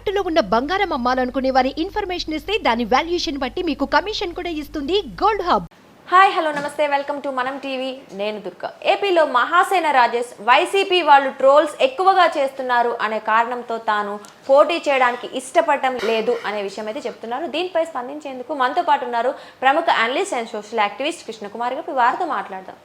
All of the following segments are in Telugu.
తాకట్టులో ఉన్న బంగారం అమ్మాలనుకునే వారి ఇన్ఫర్మేషన్ ఇస్తే దాని వాల్యుయేషన్ బట్టి మీకు కమిషన్ కూడా ఇస్తుంది గోల్డ్ హబ్. హాయ్ హలో నమస్తే వెల్కమ్ టు మనం టీవీ నేను దుర్గా. ఏపీలో మహాసేన రాజేష్ వైసీపీ వాళ్ళు ట్రోల్స్ ఎక్కువగా చేస్తున్నారు అనే కారణంతో తాను పోటీ చేయడానికి ఇష్టపడటం లేదు అనే విషయం అయితే చెప్తున్నారు. దీనిపై స్పందించేందుకు మనతో పాటు ఉన్నారు ప్రముఖ analyst and social activist Krishnakumar garu. వారితో మాట్లాడదాం.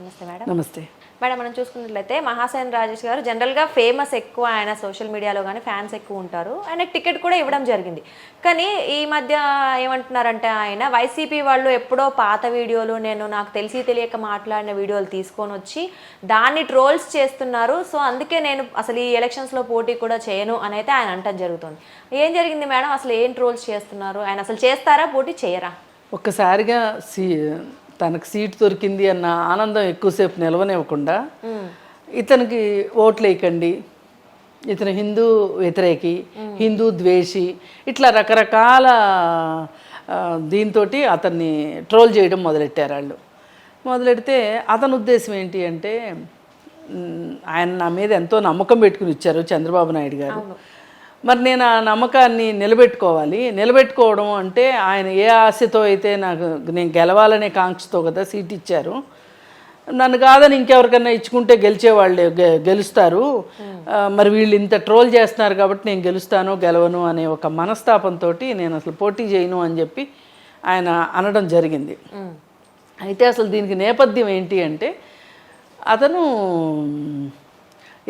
నమస్తే మేడం. నమస్తే. మేడం మనం చూసుకున్నట్లయితే మహాసేన్ రాజేష్ గారు జనరల్గా ఫేమస్ ఎక్కువ ఆయన సోషల్ మీడియాలో కానీ ఫ్యాన్స్ ఎక్కువ ఉంటారు. ఆయనకు టికెట్ కూడా ఇవ్వడం జరిగింది. కానీ ఈ మధ్య ఏమంటున్నారంటే ఆయన వైసీపీ వాళ్ళు ఎప్పుడో పాత వీడియోలు నేను నాకు తెలిసి తెలియక మాట్లాడిన వీడియోలు తీసుకొని వచ్చి దాన్ని ట్రోల్స్ చేస్తున్నారు. సో అందుకే నేను అసలు ఈ ఎలక్షన్స్లో పోటీ కూడా చేయను అని అయితే ఆయన అంటం జరుగుతుంది. ఏం జరిగింది మేడం? అసలు ఏం ట్రోల్స్ చేస్తున్నారు? ఆయన అసలు చేస్తారా? పోటీ చేయరా? ఒక్కసారిగా సీ తనకు సీట్ దొరికింది అన్న ఆనందం ఎక్కువసేపు నిలవనివ్వకుండా ఇతనికి ఓట్లు వేయకండి ఇతను హిందూ వ్యతిరేకి హిందూ ద్వేషి ఇట్లా రకరకాల దీంతో అతన్ని ట్రోల్ చేయడం మొదలెట్టారు వాళ్ళు. మొదలెడితే అతని ఉద్దేశం ఏంటి అంటే ఆయన నా మీద ఎంతో నమ్మకం పెట్టుకుని ఇచ్చారు చంద్రబాబు నాయుడు గారు. మరి నేను ఆ నమ్మకాన్ని నిలబెట్టుకోవాలి. నిలబెట్టుకోవడం అంటే ఆయన ఏ ఆశతో అయితే నాకు నేను గెలవాలనే కాంక్షతో కదా సీట్ ఇచ్చారు. నన్ను కాదని ఇంకెవరికన్నా ఇచ్చుకుంటే గెలిచేవాళ్ళే గెలుస్తారు. మరి వీళ్ళు ఇంత ట్రోల్ చేస్తున్నారు కాబట్టి నేను గెలుస్తాను గెలవను అనే ఒక మనస్తాపంతో నేను అసలు పోటీ చేయను అని చెప్పి ఆయన అనడం జరిగింది. అయితే అసలు దీనికి నేపథ్యం ఏంటి అంటే అతను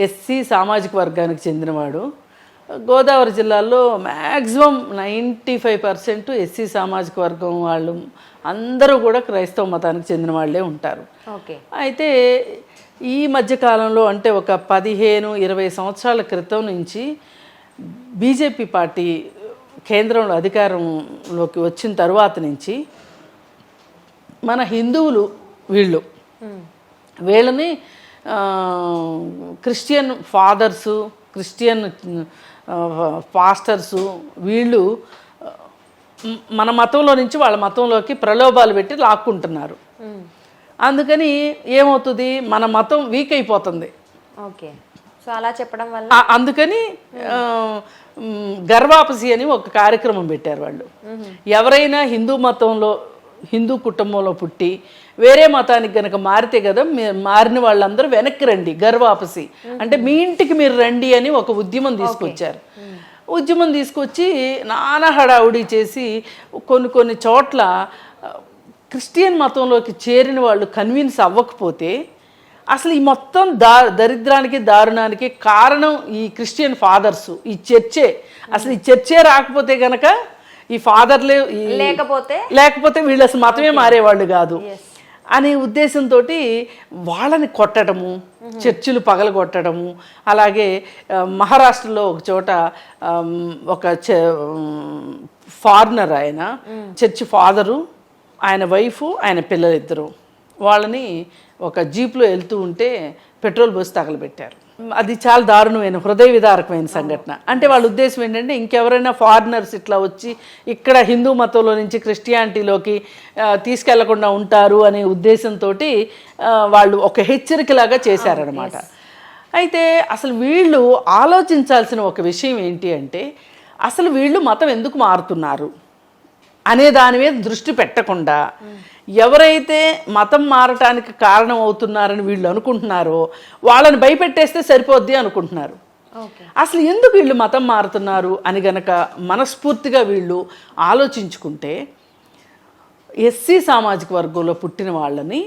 ఎస్సీ సామాజిక వర్గానికి చెందినవాడు. గోదావరి జిల్లాలో maximum ninety five percent SC సామాజిక వర్గం వాళ్ళు అందరూ కూడా క్రైస్తవ మతానికి చెందిన వాళ్ళే ఉంటారు. ఓకే. అయితే ఈ మధ్య కాలంలో అంటే ఒక పదిహేను ఇరవై సంవత్సరాల క్రితం నుంచి బీజేపీ పార్టీ కేంద్రంలో అధికారంలోకి వచ్చిన తర్వాత నుంచి మన హిందువులు వీళ్ళు వీళ్ళని క్రిస్టియన్ ఫాదర్సు క్రిస్టియన్ పాస్టర్సు వీళ్ళు మన మతంలో నుంచి వాళ్ళ మతంలోకి ప్రలోభాలు పెట్టి లాక్కుంటున్నారు. అందుకని ఏమవుతుంది? మన మతం వీక్ అయిపోతుంది. ఓకే. సో అలా చెప్పడం వల్ల అందుకని గర్వాపసి అని ఒక కార్యక్రమం పెట్టారు వాళ్ళు. ఎవరైనా హిందూ మతంలో హిందూ కుటుంబంలో పుట్టి వేరే మతానికి గనక మారితే కదా మారిన వాళ్ళందరూ వెనక్కి రండి గర్వాపసి. అంటే మీ ఇంటికి మీరు రండి అని ఒక ఉద్యమం తీసుకొచ్చారు. ఉద్యమం తీసుకొచ్చి నానా హడావుడి చేసి కొన్ని కొన్ని చోట్ల క్రిస్టియన్ మతంలోకి చేరిన వాళ్ళు కన్విన్స్ అవ్వకపోతే అసలు ఈ మొత్తం దా దరిద్రానికి దారుణానికి కారణం ఈ క్రిస్టియన్ ఫాదర్స్. ఈ చర్చే. అసలు ఈ చర్చే రాకపోతే గనక ఈ ఫాదర్లే లేకపోతే? లేకపోతే వీళ్ళు అసలు మతమే మారేవాళ్ళు కాదు. అనే ఉద్దేశంతో వాళ్ళని కొట్టడము చర్చిలు పగలగొట్టడము అలాగే మహారాష్ట్రలో ఒక చోట ఒక ఫారినర్ ఆయన చర్చి ఫాదరు ఆయన వైఫ్ ఆయన పిల్లలిద్దరు వాళ్ళని ఒక జీప్లో వెళ్తూ ఉంటే పెట్రోల్ పోసి తగలబెట్టారు. అది చాలా దారుణమైన హృదయ విదారకమైన సంఘటన. అంటే వాళ్ళ ఉద్దేశం ఏంటంటే ఇంకెవరైనా ఫారినర్స్ ఇట్లా వచ్చి ఇక్కడ హిందూ మతంలో నుంచి క్రిస్టియానిటీలోకి తీసుకెళ్ళకుండా ఉంటారు అనే ఉద్దేశంతో వాళ్ళు ఒక హెచ్చరికలాగా చేశారనమాట అయితే అసలు వీళ్ళు ఆలోచించాల్సిన ఒక విషయం ఏంటి అంటే అసలు వీళ్ళు మతం ఎందుకు మారుతున్నారు? అనే దాని మీద దృష్టి పెట్టకుండా ఎవరైతే మతం మారటానికి కారణం అవుతున్నారని వీళ్ళు అనుకుంటున్నారో వాళ్ళని భయపెట్టేస్తే సరిపోద్ది అనుకుంటున్నారు. అసలు ఎందుకు వీళ్ళు మతం మారుతున్నారు అని గనక మనస్ఫూర్తిగా వీళ్ళు ఆలోచించుకుంటే ఎస్సీ సామాజిక వర్గంలో పుట్టిన వాళ్ళని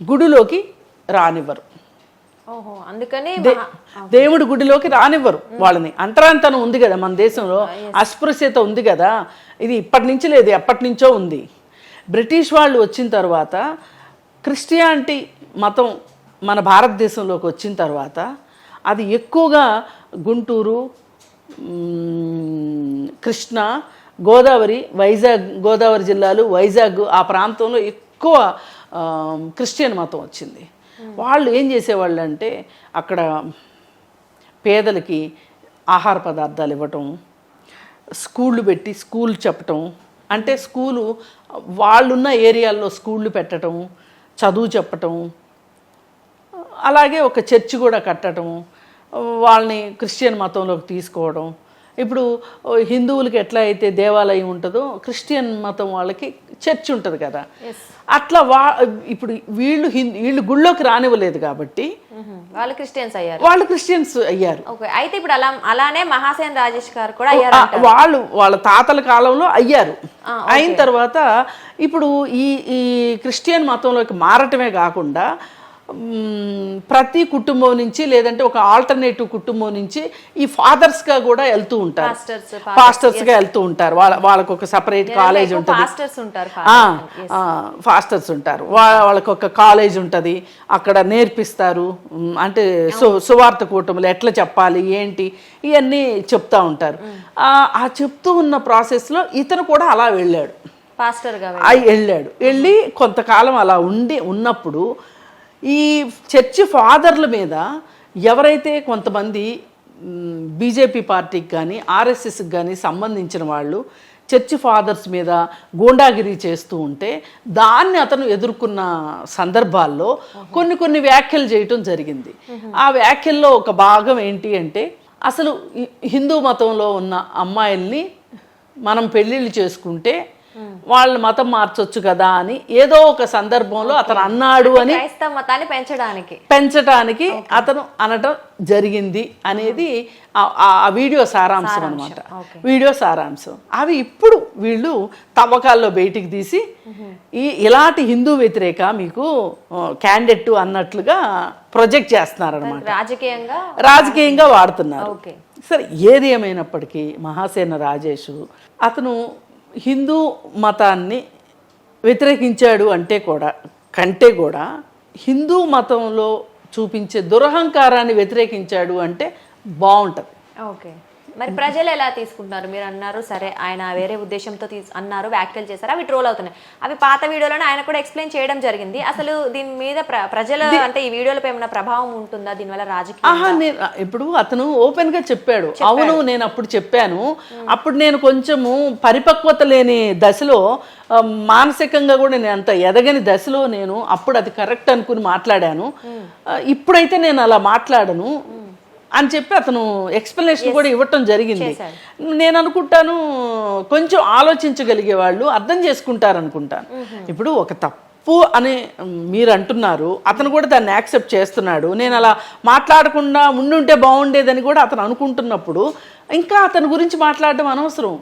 గుడిలోకి రానివ్వరు. అందుకని దేవుడి గుడిలోకి రానివ్వరు వాళ్ళని. అంతరాంతనం ఉంది కదా మన దేశంలో. అస్పృశ్యత ఉంది కదా. ఇది ఇప్పటి నుంచి లేదు ఎప్పటి నుంచో ఉంది. బ్రిటిష్ వాళ్ళు వచ్చిన తర్వాత క్రిస్టియానిటీ మతం మన భారతదేశంలోకి వచ్చిన తర్వాత అది ఎక్కువగా గుంటూరు కృష్ణ గోదావరి వైజాగ్ గోదావరి జిల్లాలు వైజాగ్ ఆ ప్రాంతంలో ఎక్కువ క్రిస్టియన్ మతం వచ్చింది. వాళ్ళు ఏం చేసేవాళ్ళు అంటే అక్కడ పేదలకి ఆహార పదార్థాలు ఇవ్వటం స్కూళ్ళు పెట్టి స్కూల్ చెప్పటం అంటే స్కూలు వాళ్ళున్న ఏరియాల్లో స్కూళ్ళు పెట్టడం చదువు చెప్పటం అలాగే ఒక చర్చి కూడా కట్టడం వాళ్ళని క్రిస్టియన్ మతంలోకి తీసుకోవడం. ఇప్పుడు హిందువులకి ఎట్లా అయితే దేవాలయం ఉంటుందో క్రిస్టియన్ మతం వాళ్ళకి చర్చ్ ఉంటుంది కదా. అట్లా వా ఇప్పుడు వీళ్ళు హిందూ వీళ్ళు గుళ్ళోకి రానివ్వలేదు కాబట్టి. వాళ్ళు క్రిస్టియన్స్ అయ్యారు. వాళ్ళు క్రిస్టియన్స్ అయ్యారు. అయితే ఇప్పుడు అలా అలానే మహాసేన్ రాజేష్ గారు కూడా అయ్యారు వాళ్ళు వాళ్ళ తాతల కాలంలో అయ్యారు. అయిన తర్వాత ఇప్పుడు ఈ ఈ క్రిస్టియన్ మతంలోకి మారటమే కాకుండా ప్రతి కుటుంబం నుంచి లేదంటే ఒక ఆల్టర్నేటివ్ కుటుంబం నుంచి ఈ ఫాదర్స్గా కూడా వెళ్తూ ఉంటారు. పాస్టర్స్గా వెళ్తూ ఉంటారు. వాళ్ళ వాళ్ళకు ఒక సపరేట్ కాలేజ్ ఉంటుంది. ఫాస్టర్స్ ఉంటారు వాళ్ళకి ఒక కాలేజ్ ఉంటుంది. అక్కడ నేర్పిస్తారు. అంటే సు సువార్త కూటములు ఎట్లా చెప్పాలి ఏంటి ఇవన్నీ చెప్తా ఉంటారు. ఆ చెప్తూ ఉన్న ప్రాసెస్లో ఇతను కూడా అలా వెళ్ళాడు. వెళ్ళాడు. వెళ్ళి కొంతకాలం అలా ఉండి ఉన్నప్పుడు ఈ చర్చి ఫాదర్ల మీద ఎవరైతే కొంతమంది బీజేపీ పార్టీకి కానీ ఆర్ఎస్ఎస్కి కానీ సంబంధించిన వాళ్ళు చర్చి ఫాదర్స్ మీద గూండాగిరి చేస్తూ ఉంటే దాన్ని అతను ఎదుర్కొన్న సందర్భాల్లో కొన్ని కొన్ని వ్యాఖ్యలు చేయటం జరిగింది. ఆ వ్యాఖ్యల్లో ఒక భాగం ఏంటి అంటే అసలు హిందూ మతంలో ఉన్న అమ్మాయిల్ని మనం పెళ్ళిళ్ళు చేసుకుంటే వాళ్ళ మతం మార్చొచ్చు కదా అని ఏదో ఒక సందర్భంలో అతను అన్నాడు అని మతాన్ని పెంచడానికి. పెంచటానికి అతను అనటం జరిగింది అనేది ఆ- ఆ వీడియో సారాంశం అనమాట వీడియో సారాంశం. అవి ఇప్పుడు వీళ్ళు తవ్వకాల్లో బయటికి తీసి ఈ ఇలాంటి హిందూ వ్యతిరేక మీకు క్యాండిడేట్ అన్నట్లుగా ప్రొజెక్ట్ చేస్తున్నారనమాట రాజకీయంగా రాజకీయంగా వాడుతున్నారు. సరే ఏది ఏమైనప్పటికీ మహాసేన రాజేషు అతను హిందూ మతాన్ని వ్యతిరేకించాడు అంటే కూడా కంటే కూడా హిందూ మతంలో చూపించే దురహంకారాన్ని వ్యతిరేకించాడు అంటే బాగుంటుంది ఓకే. మరి ప్రజలు ఎలా తీసుకుంటున్నారు? మీరు అన్నారు సరే ఆయన వేరే ఉద్దేశంతో తీసు అన్నారు వ్యాఖ్యలు చేశారు అవి ట్రోల్ అవుతున్నాయి. అవి పాత వీడియోలను ఆయన కూడా ఎక్స్ప్లెయిన్ చేయడం జరిగింది. అసలు దీని మీద ప్ర- ప్రజల అంటే ఈ వీడియోలపై ఏమైనా ప్రభావం ఉంటుందా? దీనివల్ల రాజకీయ నేను ఇప్పుడు అతను ఓపెన్గా చెప్పాడు. అవును నేను అప్పుడు చెప్పాను. అప్పుడు నేను కొంచెము పరిపక్వత లేని దశలో మానసికంగా కూడా నేను అంత ఎదగని దశలో నేను అప్పుడు అది కరెక్ట్ అనుకుని మాట్లాడాను. ఇప్పుడైతే నేను అలా మాట్లాడను. అని చెప్పి అతను ఎక్స్ప్లెనేషన్ కూడా ఇవ్వటం జరిగింది. నేను అనుకుంటాను కొంచెం ఆలోచించగలిగే వాళ్ళు అర్థం చేసుకుంటారు అనుకుంటాను ఇప్పుడు ఒక తప్పు అని మీరు అంటున్నారు అతను కూడా దాన్ని యాక్సెప్ట్ చేస్తున్నాడు. నేను అలా మాట్లాడకుండా ఉండుంటే బాగుండేదని కూడా అతను అనుకుంటున్నప్పుడు ఇంకా అతని గురించి మాట్లాడడం అనవసరం.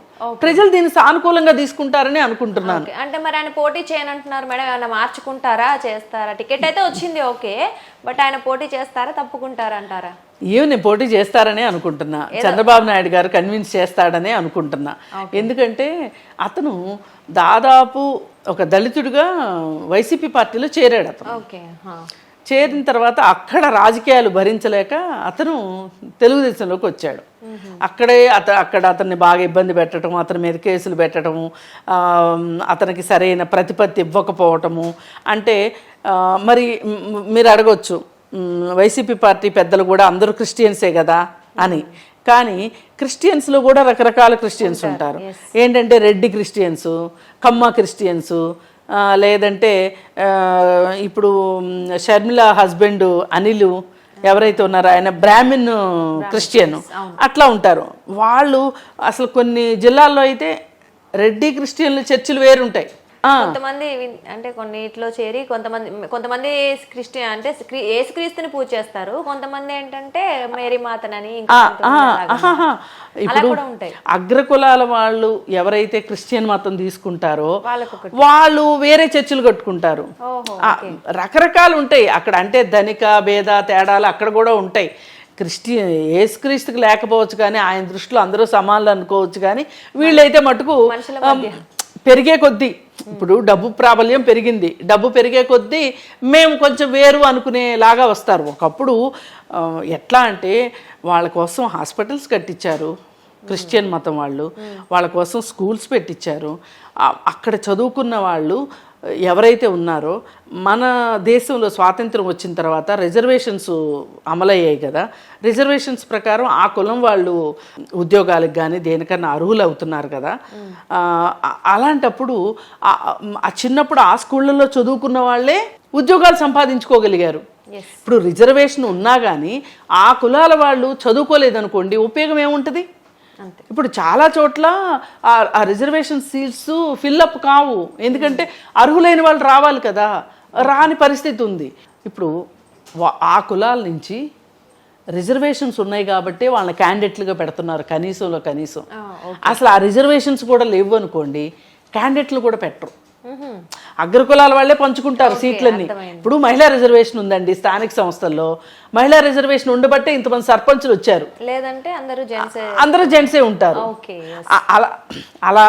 ప్రజలు దీన్ని సానుకూలంగా తీసుకుంటారని అనుకుంటున్నాను. అంటే మరి ఆయన పోటీ చేయనంటున్నారు మేడం ఏమైనా మార్చుకుంటారా చేస్తారా? టికెట్ అయితే వచ్చింది ఓకే. బట్ ఆయన పోటీ చేస్తారా తప్పుకుంటారా అంటారా? ఏమి నేను పోటీ చేస్తారనే అనుకుంటున్నా. చంద్రబాబు నాయుడు గారు కన్విన్స్ చేస్తాడనే అనుకుంటున్నా. ఎందుకంటే అతను దాదాపు ఒక దళితుడిగా వైసీపీ పార్టీలో చేరాడు అతను. చేరిన తర్వాత అక్కడ రాజకీయాలు భరించలేక అతను తెలుగుదేశంలోకి వచ్చాడు. అక్కడే అత అక్కడ అతన్ని బాగా ఇబ్బంది పెట్టడం అతని మీద కేసులు పెట్టడము అతనికి సరైన ప్రతిపత్తి ఇవ్వకపోవటము. అంటే మరి మీరు అడగొచ్చు వైసీపీ పార్టీ పెద్దలు కూడా అందరూ క్రిస్టియన్సే కదా అని. కానీ క్రిస్టియన్స్లో కూడా రకరకాల క్రిస్టియన్స్ ఉంటారు. ఏంటంటే రెడ్డి క్రిస్టియన్స్ కమ్మ క్రిస్టియన్స్ లేదంటే ఇప్పుడు షర్మిల హస్బెండ్ అనిల్ ఎవరైతే ఉన్నారో ఆయన బ్రాహ్మిన్ క్రిస్టియన్ అట్లా ఉంటారు. వాళ్ళు అసలు కొన్ని జిల్లాల్లో అయితే రెడ్డి క్రిస్టియన్లు చర్చిలు వేరుంటాయి. కొంతమంది అంటే కొన్నిట్లో చేరి కొంతమంది కొంతమంది క్రిస్టియన్ అంటే క్రీ- యేసుక్రీస్తుని పూజ చేస్తారు. కొంతమంది ఏంటంటే మేరీ మాతనని. ఇప్పుడు కూడా ఉంటాయి. అగ్రకులాల వాళ్ళు ఎవరైతే క్రిస్టియన్ మతం తీసుకుంటారో. వాళ్ళు వేరే చర్చిలు కట్టుకుంటారు. రకరకాలు ఉంటాయి. అక్కడ అంటే ధనిక భేద తేడాలు అక్కడ కూడా ఉంటాయి. క్రిస్టియన్ ఏసుక్రీస్తుకి లేకపోవచ్చు కానీ ఆయన దృష్టిలో అందరూ సమానులు అనుకోవచ్చు కానీ వీళ్ళైతే మటుకు పెరిగే కొద్దీ ఇప్పుడు డబ్బు ప్రాబల్యం పెరిగింది. డబ్బు పెరిగే కొద్దీ మేము కొంచెం వేరు అనుకునేలాగా వస్తారు. ఒకప్పుడు ఎట్లా అంటే వాళ్ళ కోసం హాస్పిటల్స్ కట్టించారు క్రిస్టియన్ మతం వాళ్ళు. వాళ్ళ కోసం స్కూల్స్ పెట్టించారు అక్కడ చదువుకున్న వాళ్ళు ఎవరైతే ఉన్నారో మన దేశంలో స్వాతంత్రం వచ్చిన తర్వాత రిజర్వేషన్స్ అమలయ్యాయి కదా. రిజర్వేషన్స్ ప్రకారం ఆ కులం వాళ్ళు ఉద్యోగాలకు కానీ దేనికన్నా అర్హులు అవుతున్నారు కదా. అలాంటప్పుడు చిన్నప్పుడు ఆ స్కూళ్ళల్లో చదువుకున్న వాళ్ళే ఉద్యోగాలు సంపాదించుకోగలిగారు. ఇప్పుడు రిజర్వేషన్ ఉన్నా కానీ ఆ కులాల వాళ్ళు చదువుకోలేదనుకోండి ఉపయోగం ఏముంటుంది. ఇప్పుడు చాలా చోట్ల ఆ- రిజర్వేషన్ సీట్స్ ఫిల్అప్ కావు. ఎందుకంటే అర్హులైన వాళ్ళు రావాలి కదా. రాని పరిస్థితి ఉంది. ఇప్పుడు ఆ కులాల నుంచి రిజర్వేషన్స్ ఉన్నాయి కాబట్టి వాళ్ళని క్యాండిడేట్లుగా పెడుతున్నారు కనీసంలో కనీసం. అసలు ఆ రిజర్వేషన్స్ కూడా లేవు అనుకోండి క్యాండిడేట్లు కూడా పెట్టరు. అగ్రకులాల వాళ్ళే పంచుకుంటారు సీట్లన్నీ. ఇప్పుడు మహిళా రిజర్వేషన్ ఉందండి స్థానిక సంస్థల్లో. మహిళా రిజర్వేషన్ ఉండబట్టే ఇంతమంది సర్పంచులు వచ్చారు. లేదంటే అందరూ జెంట్స్ అందరూ జెంట్సే ఉంటారు. అలా అలా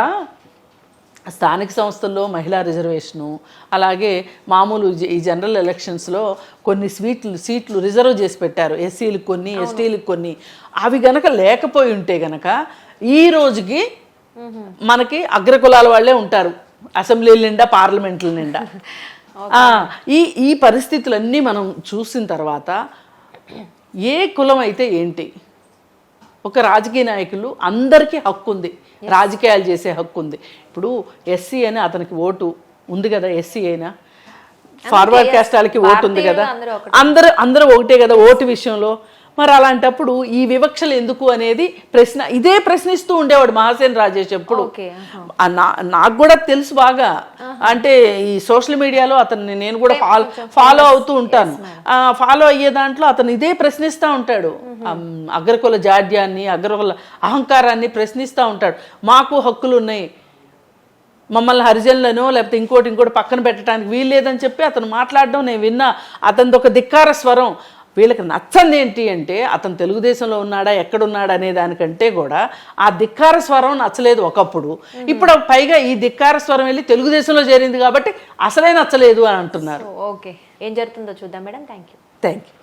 స్థానిక సంస్థల్లో మహిళా రిజర్వేషను అలాగే మామూలు ఈ జనరల్ ఎలక్షన్స్లో కొన్ని స్వీట్లు సీట్లు రిజర్వ్ చేసి పెట్టారు. ఎస్సీలకు కొన్ని ఎస్టీలకు కొన్ని. అవి గనక లేకపోయి ఉంటే గనక ఈ రోజుకి మనకి అగ్రకులాల వాళ్ళే ఉంటారు. అసెంబ్లీల నిండా పార్లమెంట్ల నిండా. ఆ, ఈ ఈ పరిస్థితులన్నీ మనం చూసిన తర్వాత ఏ కులం అయితే ఏంటి? ఒక రాజకీయ నాయకులు అందరికీ హక్కు ఉంది. రాజకీయాలు చేసే హక్కు ఉంది. ఇప్పుడు ఎస్సీ అని అతనికి ఓటు ఉంది కదా ఎస్సీ అయినా. ఫార్వర్డ్ క్యాస్ట్ వాళ్ళకి ఓటు ఉంది కదా. అందరూ అందరూ ఒకటే కదా ఓటు విషయంలో. మరి అలాంటప్పుడు ఈ వివక్షలు ఎందుకు అనేది ప్రశ్న ఇదే ప్రశ్నిస్తూ ఉండేవాడు మహాసేన్ రాజేష్ ఎప్పుడు. నాకు కూడా తెలుసు బాగా. అంటే ఈ సోషల్ మీడియాలో అతన్ని నేను కూడా ఫాలో ఫాలో అవుతూ ఉంటాను. ఫాలో అయ్యే దాంట్లో అతను ఇదే ప్రశ్నిస్తూ ఉంటాడు. అగ్రకుల జాడ్యాన్ని అగ్రకుల అహంకారాన్ని ప్రశ్నిస్తూ ఉంటాడు. మాకు హక్కులు ఉన్నాయి. మమ్మల్ని హరిజనులను లేకపోతే ఇంకోటి ఇంకోటి పక్కన పెట్టడానికి వీలు లేదని చెప్పి అతను మాట్లాడడం నేను విన్నా. అతనిది ఒక ధిక్కార స్వరం. వీళ్ళకి నచ్చంది ఏంటి అంటే అతను తెలుగుదేశంలో ఉన్నాడా ఎక్కడున్నాడా అనే దానికంటే కూడా ఆ ధిక్కార స్వరం నచ్చలేదు ఒకప్పుడు. ఇప్పుడు పైగా ఈ ధిక్కార స్వరం వెళ్ళి తెలుగుదేశంలో చేరింది కాబట్టి అసలే నచ్చలేదు అని అంటున్నారు. ఓకే. ఏం జరుగుతుందో చూద్దాం madam. Thank you thank you